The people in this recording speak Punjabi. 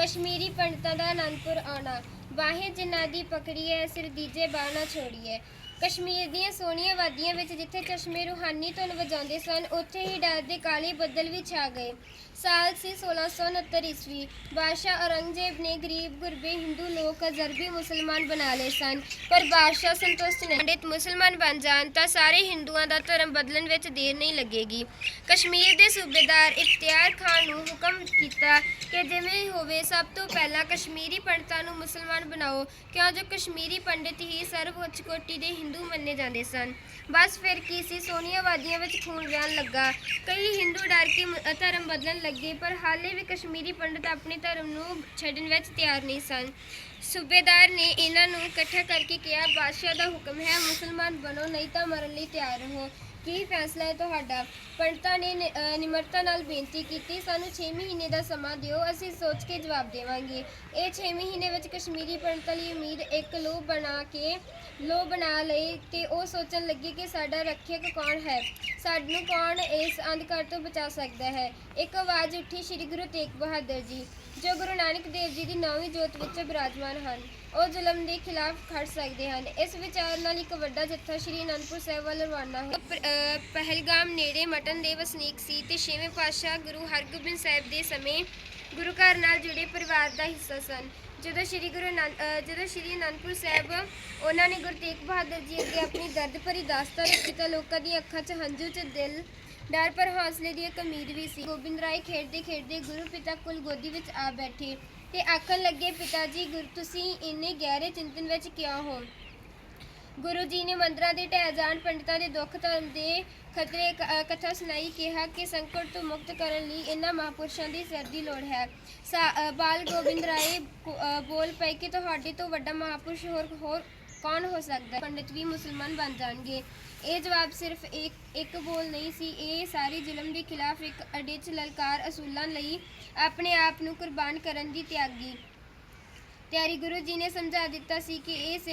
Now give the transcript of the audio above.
ਕਸ਼ਮੀਰੀ ਪੰਡਤਾਂ ਦਾ ਅਨੰਦਪੁਰ ਆਉਣਾ। ਬਾਹੇ ਜਿਨ੍ਹਾਂ ਦੀ ਪਕੜੀਏ ਸਿਰ ਦੀਜੇ ਬਾਣਾ ਛੋੜੀਏ। ਕਸ਼ਮੀਰ ਦੀਆਂ ਸੋਹਣੀਆਂ ਵਾਦੀਆਂ ਵਿੱਚ ਜਿੱਥੇ ਚਸ਼ਮੇ ਰੂਹਾਨੀ ਧੁਨ ਵਜਾਉਂਦੇ ਸਨ, ਉੱਥੇ ਹੀ ਡਰ ਦੇ ਕਾਲੇ ਬੱਦਲ ਵੀ ਛਾ ਗਏ। ਸਾਲ ਸੀ 1669 ਈਸਵੀ। ਬਾਦਸ਼ਾਹ ਔਰੰਗਜ਼ੇਬ ਨੇ ਗਰੀਬ, ਗੁਰਬੇ, ਹਿੰਦੂ ਲੋਕ ਅਜ਼ਰਬੀ ਮੁਸਲਮਾਨ ਬਣਾ ਲਏ ਸਨ। ਪਰ ਬਾਦਸ਼ਾਹ ਸੰਤੁਸ਼ਟ ਨਹੀਂ। ਪੰਡਿਤ ਮੁਸਲਮਾਨ ਬਣ ਜਾਣ ਤਾਂ ਸਾਰੇ ਹਿੰਦੂਆਂ ਦਾ ਧਰਮ ਬਦਲਣ ਵਿੱਚ ਦੇਰ ਨਹੀਂ ਲੱਗੇਗੀ। ਕਸ਼ਮੀਰ ਦੇ ਸੂਬੇਦਾਰ ਇਖਤਿਆਰ ਖਾਨ ਨੂੰ ਹੁਕਮ ਕੀਤਾ ਕਿ ਜਿਵੇਂ ਹੋਵੇ, ਸਭ ਤੋਂ ਪਹਿਲਾਂ ਕਸ਼ਮੀਰੀ ਪੰਡਤਾਂ ਨੂੰ ਮੁਸਲਮਾਨ ਬਣਾਓ ਕਿਉਂ ਜੋ ਕਸ਼ਮੀਰੀ ਪੰਡਿਤ ਹੀ ਸਰਵਉੱਚ ਕੋਟੀ ਦੇ ਹਿੰਦੂ ਮੰਨੇ ਜਾਂਦੇ ਸਨ। ਬਸ ਫਿਰ ਕੀ ਸੀ? ਸੋਨੀਆ ਵਿੱਚ ਖੂਨ ਵਹਿਣ ਲੱਗਾ। ਕਈ ਹਿੰਦੂ ਡਰ ਕੇ ਧਰਮ ਬਦਲਣ ਲੱਗੇ, ਪਰ ਹਾਲੇ ਵੀ ਕਸ਼ਮੀਰੀ ਪੰਡਿਤ ਆਪਣੇ ਧਰਮ ਨੂੰ ਛੱਡਣ ਵਿੱਚ ਤਿਆਰ ਨਹੀਂ ਸਨ। ਸੂਬੇਦਾਰ ਨੇ ਇਹਨਾਂ ਨੂੰ ਇਕੱਠਾ ਕਰਕੇ ਕਿਹਾ, ਬਾਦਸ਼ਾਹ ਦਾ ਹੁਕਮ ਹੈ, ਮੁਸਲਮਾਨ ਬਣੋ, ਨਹੀਂ ਤਾਂ ਮਰਨ ਲਈ ਤਿਆਰ ਰਹੋ। ਕੀ ਫੈਸਲਾ ਹੈ ਤੁਹਾਡਾ? ਪੰਡਤਾਂ ਨੇ ਨਿ- ਅਹ ਨਿਮਰਤਾ ਨਾਲ ਬੇਨਤੀ ਕੀਤੀ, ਸਾਨੂੰ 6 ਮਹੀਨੇ ਦਾ ਸਮਾਂ ਦਿਓ, ਅਸੀਂ ਸੋਚ ਕੇ ਜਵਾਬ ਦੇਵਾਂਗੇ। ਇਹ 6 ਮਹੀਨੇ ਵਿੱਚ ਕਸ਼ਮੀਰੀ ਪੰਡਤਾਂ ਲਈ ਉਮੀਦ ਇੱਕ ਲੋ ਬਣਾ ਕੇ ਲੋਹ ਬਣਾ ਲਈ ਤੇ ਉਹ ਸੋਚਣ ਲੱਗੀ ਕਿ ਸਾਡਾ ਰੱਖਿਅਕ ਕੌਣ ਹੈ? ਸਾਨੂੰ ਕੌਣ ਇਸ ਅੰਧਕਾਰ ਤੋਂ ਬਚਾ ਸਕਦਾ ਹੈ? ਇੱਕ ਆਵਾਜ਼ ਉੱਠੀ ਸ੍ਰੀ ਗੁਰੂ ਤੇਗ ਬਹਾਦਰ ਜੀ, ਜੋ ਗੁਰੂ ਨਾਨਕ ਦੇਵ ਜੀ ਦੀ ਨੌਵੀਂ ਜੋਤ ਵਿੱਚ ਬਿਰਾਜਮਾਨ ਹਨ। ਉਹ ਜ਼ੁਲਮ ਦੇ ਖਿਲਾਫ ਖੜ ਸਕਦੇ ਹਨ। ਇਸ ਵਿਚਾਰ ਨਾਲ ਇੱਕ ਵੱਡਾ ਜੱਥਾ ਸ਼੍ਰੀ ਅਨੰਦਪੁਰ ਸਾਹਿਬ ਵੱਲ ਰਵਾਨਾ ਹੋਇਆ। ਪਹਿਲਗਾਮ ਨੇੜੇ ਮਟਨ ਦੇ ਵਸਨੀਕ ਸੀ ਤੇ ਛੇਵੇਂ ਪਾਤਸ਼ਾਹ ਗੁਰੂ ਹਰਗੋਬਿੰਦ ਸਾਹਿਬ ਦੇ ਸਮੇਂ ਗੁਰੂ ਘਰ ਨਾਲ ਜੁੜੇ ਪਰਿਵਾਰ ਦਾ ਹਿੱਸਾ ਸਨ। ਜਦੋਂ ਸ਼੍ਰੀ ਗੁਰੂ ਅਨੰਦ ਅਹ ਜਦੋਂ ਸ਼੍ਰੀ ਅਨੰਦਪੁਰ ਸਾਹਿਬ ਉਹਨਾਂ ਨੇ ਗੁਰੂ ਤੇਗ ਬਹਾਦਰ ਜੀ ਅੱਗੇ ਆਪਣੀ ਦਰਦ ਭਰੀ ਦਾਸਤਾਨ ਰੱਖੀ ਤਾਂ ਲੋਕਾਂ ਦੀਆਂ ਅੱਖਾਂ 'ਚ ਹੰਝੂ 'ਚ ਦਿਲ ਡਰ ਪਰ ਹੌਸਲੇ ਦੀ ਇੱਕ ਉਮੀਦ ਵੀ ਸੀ। ਗੋਬਿੰਦ ਰਾਏ ਖੇਡਦੇ ਖੇਡਦੇ ਗੁਰੂ ਪਿਤਾ ਕੋਲ ਗੋਦੀ ਵਿੱਚ ਆ ਬੈਠੇ ਤੇ ਆਖਣ ਲੱਗੇ, ਪਿਤਾ ਜੀ, ਗੁਰ ਤੁਸੀਂ ਇੰਨੇ ਗਹਿਰੇ ਚਿੰਤਨ ਵਿੱਚ ਕਿਉਂ ਹੋ? ਗੁਰੂ ਜੀ ਨੇ ਮੰਦਰਾਂ ਦੇ ਢਹਿ ਜਾਣ, ਪੰਡਤਾਂ ਦੇ ਦੁੱਖ ਧਰਮ ਦੇ ਖਤਰੇ ਕਥਾ ਸੁਣਾਈ, ਕਿਹਾ ਕਿ ਸੰਕਟ ਤੋਂ ਮੁਕਤ ਕਰਨ ਲਈ ਇਹਨਾਂ ਮਹਾਪੁਰਸ਼ਾਂ ਦੀ ਸਿਰ ਲੋੜ ਹੈ। ਬਾਲ ਗੋਬਿੰਦ ਰਾਏ ਬੋਲ ਪਏ ਕਿ ਤੁਹਾਡੇ ਤੋਂ ਵੱਡਾ ਮਹਾਪੁਰਸ਼ ਹੋਰ ਹੋਰ ਕੌਣ ਹੋ ਸਕਦਾ ਹੈ? ਪੰਡਿਤ ਵੀ ਮੁਸਲਮਾਨ ਬਣ ਜਾਣਗੇ। ਇਹ ਜਵਾਬ ਸਿਰਫ ਇੱਕ ਇੱਕ ਬੋਲ ਨਹੀਂ ਸੀ। ਇਹ ਸਾਰੀ ਜ਼ੁਲਮ ਦੇ ਖਿਲਾਫ ਇੱਕ ਅਡਿੱਚ ਲਲਕਾਰ ਅਸੂਲਾਂ ਲਈ ਆਪਣੇ ਆਪ ਨੂੰ ਕੁਰਬਾਨ ਕਰਨ ਦੀ ਤਿਆਗੀ। ਤਿਆਰੀ ਗੁਰੂ ਜੀ ਨੇ ਸਮਝਾ ਦਿੱਤਾ ਸੀ ਕਿ ਇਹ ਸਿਰਫ